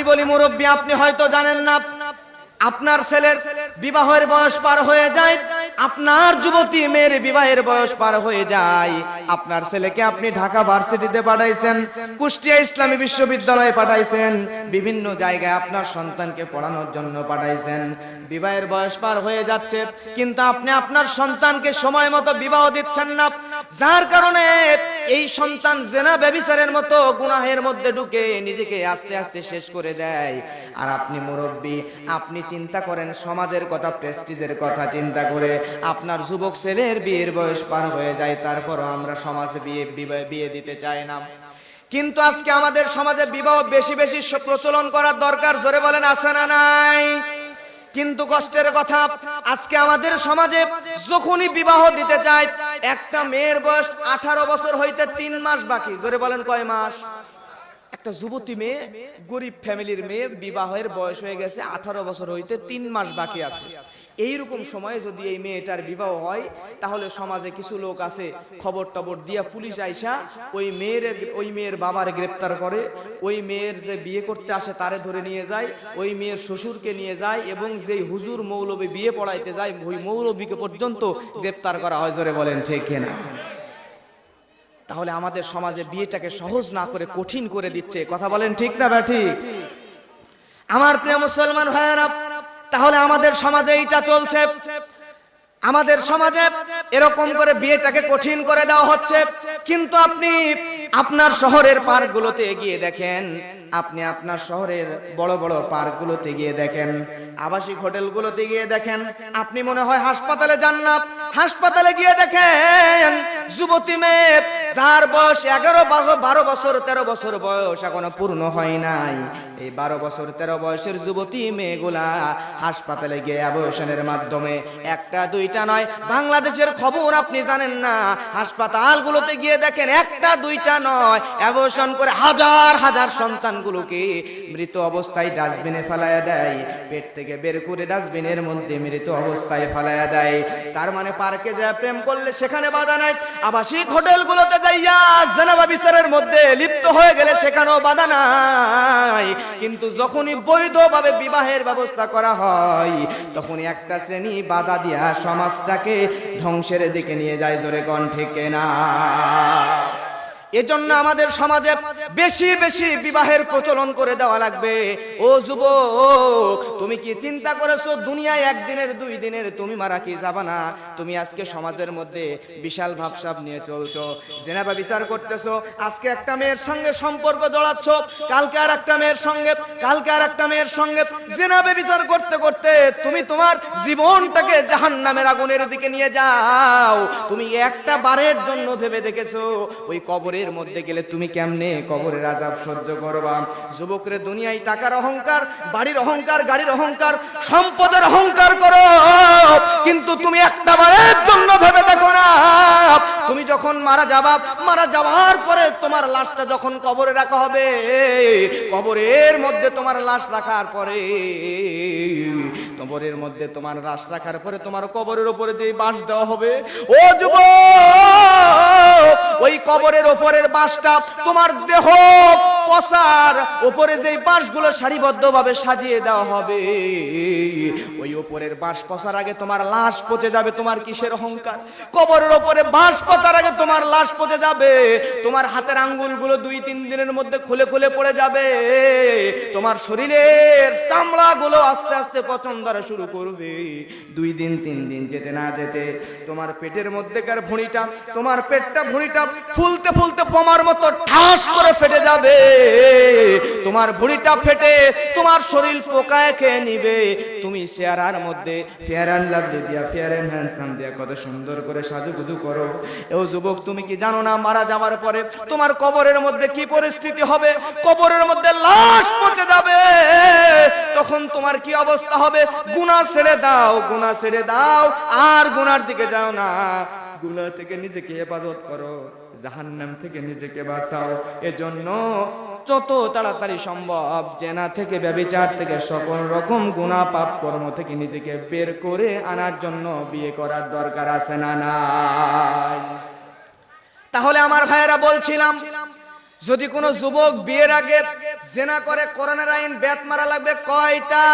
আমি বলি, মুরব্বী, আপনি হয়তো জানেন না, আপনার ছেলের বিবাহের বয়স পার হয়ে যায়, আপনার যুবতী মেয়ের বিবাহের বয়স পার হয়ে যায়। আপনার ছেলেকে আপনি ঢাকা ভার্সিটিতে পাঠাইছেন, কুষ্টিয়া ইসলামী বিশ্ববিদ্যালয়ে পাঠাইছেন, বিভিন্ন জায়গায় আপনার সন্তানকে পড়ানোর জন্য পাঠাইছেন। বিবাহের বয়স পার হয়ে যাচ্ছে, কিন্তু আপনি আপনার সন্তানকে সময় মতো বিবাহ দিচ্ছেন না, যার কারণে এই সন্তান জেনা ব্যবিচারের মতো গুনাহের মধ্যে ঢুকে নিজেকে আস্তে আস্তে শেষ করে দেয়। আর আপনি মুরব্বী, আপনি চিন্তা করেন, সমাজের কথা, প্রেস্টিজের কথা চিন্তা করে আপনার যুবক ছেলের বিয়ের বয়স পার হয়ে যায়, তারপরও আমরা সমাজে বিয়ে বিয়ে দিতে চাই না। কিন্তু আজকে আমাদের সমাজে বিবাহ বেশি বেশি প্রচলন করার দরকার, জোরে বলেন, আছে না নাই? কিন্তু কষ্টের কথা, আজকে আমাদের সমাজে যখনই বিবাহ দিতে চায় একটা মেয়ের বয়স আঠারো বছর হইতে তিন মাস বাকি। জোরে বলেন কয় মাস? একটা যুবতী মেয়ে, গরিব ফ্যামিলির মেয়ে, বিবাহের বয়স হয়ে গেছে, আঠারো বছর হইতে তিন মাস বাকি আছে। এইরকম সময়ে যদি এই মেয়েটার বিবাহ হয়, তাহলে সমাজে কিছু লোক আছে খবর টবর দিয়া পুলিশ আইসা ওই মেয়ের ওই মেয়ের বাবার গ্রেপ্তার করে, ওই মেয়ের যে বিয়ে করতে আসে তারে ধরে নিয়ে যায়, ওই মেয়ের শ্বশুরকে নিয়ে যায় এবং যেই হুজুর মৌলবী বিয়ে পড়াইতে যায়, ওই মৌলবীকে পর্যন্ত গ্রেপ্তার করা হয়, জোরে বলেন ঠিক কিনা? তাহলে আমাদের সমাজে বিয়েটাকে সহজ না করে কঠিন করে দিচ্ছে, কথা বলেন ঠিক না বা ঠিক আমার প্রিয় মুসলমান ভাইয়েরা তাহলে আমাদের সমাজে এইটা চলছে। আমাদের সমাজে এরকম করে বিয়েটাকে কঠিন করে দেওয়া হচ্ছে। কিন্তু আপনি আপনার শহরের পার্কগুলোতে এগিয়ে দেখেন। আপনি আপনার শহরের বড় বড় পার্কগুলোতে গিয়ে দেখেন, আবাসিক হোটেলগুলোতে গিয়ে দেখেন, আপনি মনে হয় হাসপাতালে যান না। হাসপাতালে গিয়ে দেখেন, যুবতী মেয়ে, যার বয়স এগারো বছর বারো বছর, তেরো বছর বয়স এখনও পূর্ণ হয় নাই। এই বারো বছর, তেরো বয়সের যুবতী মেয়েগুলা হাসপাতালে গিয়ে অ্যাবর্শনের মাধ্যমে একটা, দুইটা নয়, বাংলাদেশের খবর আপনি জানেন না, হাসপাতালগুলোতে গিয়ে দেখেন একটা, দুইটা নয়, অ্যাবর্শন করে হাজার হাজার সন্তানগুলোকে মৃত অবস্থায় ডাস্টবিনে ফেলায়া দেয়, পেট থেকে বের করে ডাস্টবিনের মধ্যে মৃত অবস্থায় ফেলায়া দেয়। তার মানে পার্কে যা প্রেম করলে সেখানে বাধা নাই। আবাসিক হোটেলগুলোতে যাইয়া জেনাবা বিচারের মধ্যে লিপ্ত হয়ে গেলে সেখানেও বাধা নাই। কিন্তু যখনই বৈধভাবে বিবাহের ব্যবস্থা করা হয়, তখনই একটা শ্রেণি বাধা দিয়া সমাজটাকে ধ্বংসের দিকে নিয়ে যায় জোরে কণ্ঠে কেনা। এজন্য আমাদের সমাজে বেশি বেশি বিবাহের প্রচলন করে দেওয়া লাগবে। ও যুবক, তুমি কি চিন্তা করেছ দুনিয়ায় একদিনের, দুই দিনের তুমি মারা কি যাবা না? তুমি আজকে সমাজের মধ্যে বিশাল ভাবসাব নিয়ে চলছো। জেনাবা বিচার করতেছো, আজকে একটা মেয়ের সঙ্গে সম্পর্ক জড়াচ্ছ, কালকে আর একটা মেয়ের সঙ্গে, কালকে আর একটা মেয়ের সঙ্গে। জেনাবে বিচার করতে করতে তুমি তোমার জীবনটাকে জাহান্নামের আগুনের দিকে নিয়ে যাও। তুমি একটা বারের জন্য ভেবে দেখেছ, ওই কবরের মধ্যে গেলে তুমি কেমনে কবরের আজাব সহ্য করবা? যুবকরে, দুনিয়ায় টাকার অহংকার, বাড়ির অহংকার, গাড়ির অহংকার, সম্পদের অহংকার করো। কিন্তু তুমি একটা বারের জন্য ভেবে দেখো না। তুমি যখন মারা যাবা, মারা যাওয়ার পরে তোমার লাশটা যখন কবরে রাখা হবে, কবরের মধ্যে তোমার লাশ রাখার পরে, কবরের মধ্যে তোমার লাশ রাখার পরে তোমার কবরের উপরে যে বাঁশ দেওয়া হবে, ও যুবক, ওই কবরের ওপরের বাসটা তোমার দেহ। পসার ওপরে যে বাঁশগুলো সারিবদ্ধভাবে সাজিয়ে দেওয়া হবে, ওই ওপরের বাঁশ পচার আগে তোমার লাশ পচে যাবে, তোমার কিসের অহংকার? কবরের ওপরে বাঁশ পচার আগে তোমার লাশ পচে যাবে, তোমার হাতের আঙ্গুলগুলো দুই তিন দিনের মধ্যে খুলে খুলে পড়ে যাবে, তোমার শরীরের চামড়াগুলো আস্তে আস্তে পচন ধরা শুরু করবে। দুই দিন, তিন দিন যেতে না যেতে তোমার পেটের মধ্যেকার ভুঁড়িটা, তোমার পেটটা ভুঁড়িটা ফুলতে ফুলতে পমার মতো ঠাস করে ফেটে যাবে। তোমার ভুঁড়িটা ফেটে তোমার শরীর পোকায় খেয়ে নিবে। তুমি চেহারার মধ্যে ফেয়ার অ্যান্ড দিয়া ফেয়ার অ্যান্ড হ্যান্ডসাম দিয়া কত সুন্দর করে সাজুগুজু করো। এও যুবক, তুমি কি জানো না মারা যাওয়ার পরে তোমার কবরের মধ্যে কি পরিস্থিতি হবে? কবরের মধ্যে লাশ পচে যাবে। তখন তোমার কি অবস্থা হবে? গুনাহ ছেড়ে দাও, গুনাহ ছেড়ে দাও, আর গুনার দিকে যাও না। গুনাহ থেকে নিজেকে হেফাজত করো, জাহান্নাম থেকে নিজেকে বাঁচাও। এজন্য যত তাড়াতাড়ি সম্ভব জেনা থেকে ব্যবিচার থেকে, সকল রকম গুনাহ পাপ কর্ম থেকে নিজেকে বের করে আনার জন্য বিয়ে করার দরকার আছে না নাই? তাহলে আমার ভাইয়েরা বলছিলাম, যদি কোনো যুবক বিয়ের আগে জেনা করে কোরআনের আইন বেত মারা লাগবে কয়টা?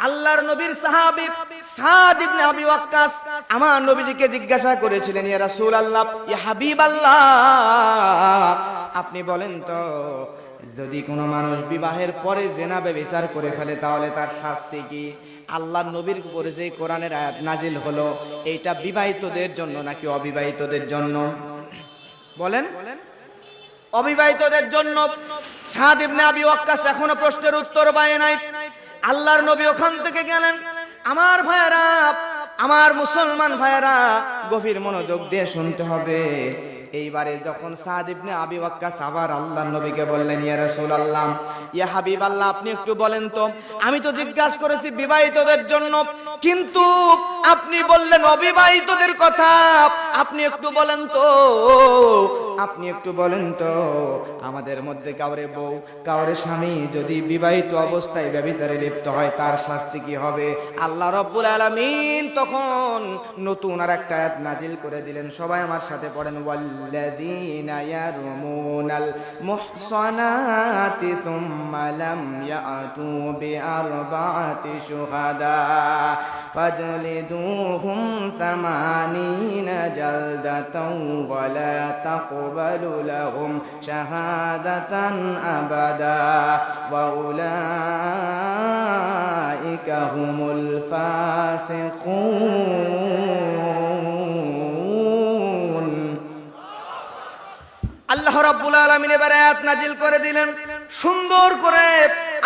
আল্লাহর নবীর সাহাবী সাদ ইবনে আবি ওয়াক্কাস আমার নবীজিকে জিজ্ঞাসা করেছিলেন, ইয়া রাসূলুল্লাহ, ইয়া হাবিবাল্লাহ। আপনি বলেন তো, যদি কোনো মানুষ বিবাহের পরে জেনা বিচার করে ফেলে, তাহলে তার শাস্তি কি? আল্লাহর নবীর উপরে যে কোরআনের আয়াত নাজিল হলো, এইটা বিবাহিতদের জন্য নাকি অবিবাহিতদের জন্য? বলেন। অবিবাহিতদের জন্য। সাদ ইবনে আবি ওয়াক্কাস এখনও প্রশ্নের উত্তর পায় নাই। আল্লাহর নবী ওখান থেকে গেলেন। আমার ভাইয়েরা আমার মুসলমান ভাইয়েরা গভীর মনোযোগ দিয়ে শুনতে হবে। এইবারে যখন সাদ ইবনে আবি ওয়াক্কাস আবার আল্লাহর নবীকে বললেন, ইয়া রাসূলুল্লাহ, ইয়া হাবিবাল্লাহ, আপনি একটু বলেন তো, আমি তো জিজ্ঞাসা করেছি বিবাহিতদের জন্য, কিন্তু আপনি বললেন অবিবাহিতদের কথা, আপনি একটু বলেন তো, আপনি একটু বলেন তো, আমাদের মধ্যে কাউরে বউ, কাউরে স্বামী যদি বিবাহিত অবস্থায় ব্যভিচারে লিপ্ত হয়, তার শাস্তি কি হবে? আল্লাহ রব্বুল আলামিন তখন নতুন আর একটা আয়াত নাজিল করে দিলেন। সবাই আমার সাথে পড়েন। ওয়াল্লাযীনা ইয়ারমুনাল মুহসানাতি থুম্মা লাম ইয়াতু বিআরবাআতি শুহাদা ফাজলিদুহুম থামানিনা জালদাতাও ওয়ালা তাকবালু লাহুম শাহাদাতান আবাদা ওয়া উলাইকা হুমুল ফাসিকুন। আল্লাহ রাব্বুল আলামিন এবারে আয়াত নাজিল করে দিলেন। সুন্দর করে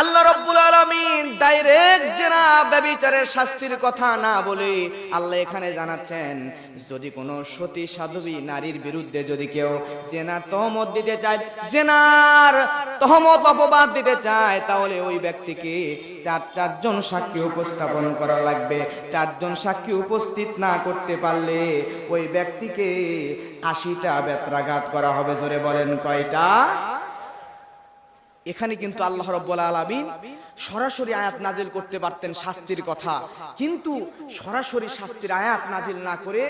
আল্লাহ রাব্বুল আলামিন ডাইরেক্ট জেনা ব্যভিচারের শাস্তির কথা না বলে আল্লাহ এখানে জানাচ্ছেন, যদি কোনো সতী সাধবী নারীর বিরুদ্ধে যদি কেউ জেনার তহমত দিতে চায়, জেনার তহমত অপবাদ দিতে চায়, তাহলে ওই ব্যক্তিকে চার, চারজন সাক্ষী উপস্থাপন করা লাগবে। চারজন সাক্ষী উপস্থিত না করতে পারলে ওই ব্যক্তিকে আশিটা বেত্রাঘাত করা হবে, জোরে বলেন কয়টা? এখানে কিন্তু আল্লাহ রব্বুল আলামিন সরাসরি আয়াত নাজিল করতে পারতেন শাস্তির কথা। কিন্তু সরাসরি শাস্তির আয়াত নাজিল না করে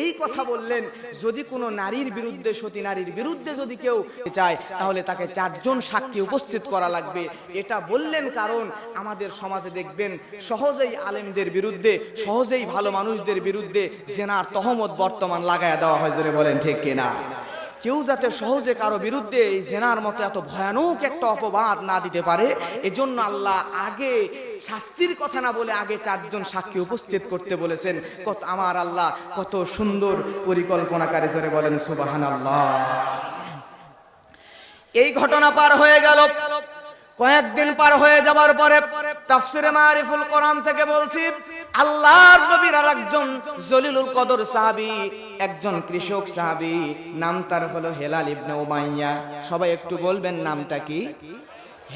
এই কথা বললেন, যদি কোনো নারীর বিরুদ্ধে, সতী নারীর বিরুদ্ধে যদি কেউ চায়, তাহলে তাকে চারজন সাক্ষী উপস্থিত করা লাগবে। এটা বললেন কারণ আমাদের সমাজে দেখবেন, সহজেই আলেমদের বিরুদ্ধে, সহজেই ভালো মানুষদের বিরুদ্ধে জেনার তহমত বর্তমান লাগায়া দেওয়া হয়, জোরে বলেন ঠিক কিনা? কেউ যাতে সহজে কারও বিরুদ্ধে এই জেনার মতো এত ভয়ানক একটা অপবাদ না দিতে পারে, এজন্য আল্লাহ আগে শাস্তির কথা না বলে আগে চারজন সাক্ষী উপস্থিত করতে বলেছেন। কত আমার আল্লাহ কত সুন্দর পরিকল্পনাকারী, জোরে বলেন সুবাহান আল্লাহ এই ঘটনা পার হয়ে গেল। কয়েকদিন পার হয়ে যাবার পরে তাফসিরে মারিফুল কোরআন থেকে বলছি, আল্লাহর নবীর আর একজন জলিলুল কদর সাহাবী, একজন কৃষক সাহাবি, নাম তার হলো হেলাল ইবনে উমাইয়া। সবাই একটু বলবেন নামটা কি?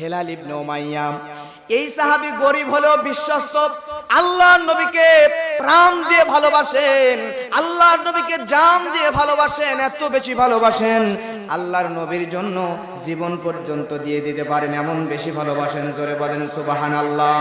Hilal ibn Umayya. এই সাহাবি গরিব হলেও বিশ্বস্ত, আল্লাহর নবীকে প্রাণ দিয়ে ভালোবাসেন, আল্লাহর নবীকে জান দিয়ে ভালোবাসেন, এত বেশি ভালোবাসেন। আল্লাহর নবীর জন্য জীবন পর্যন্ত দিয়ে দিতে পারেন। এমন বেশি ভালোবাসেন, জোরে বলেন সুবাহান আল্লাহ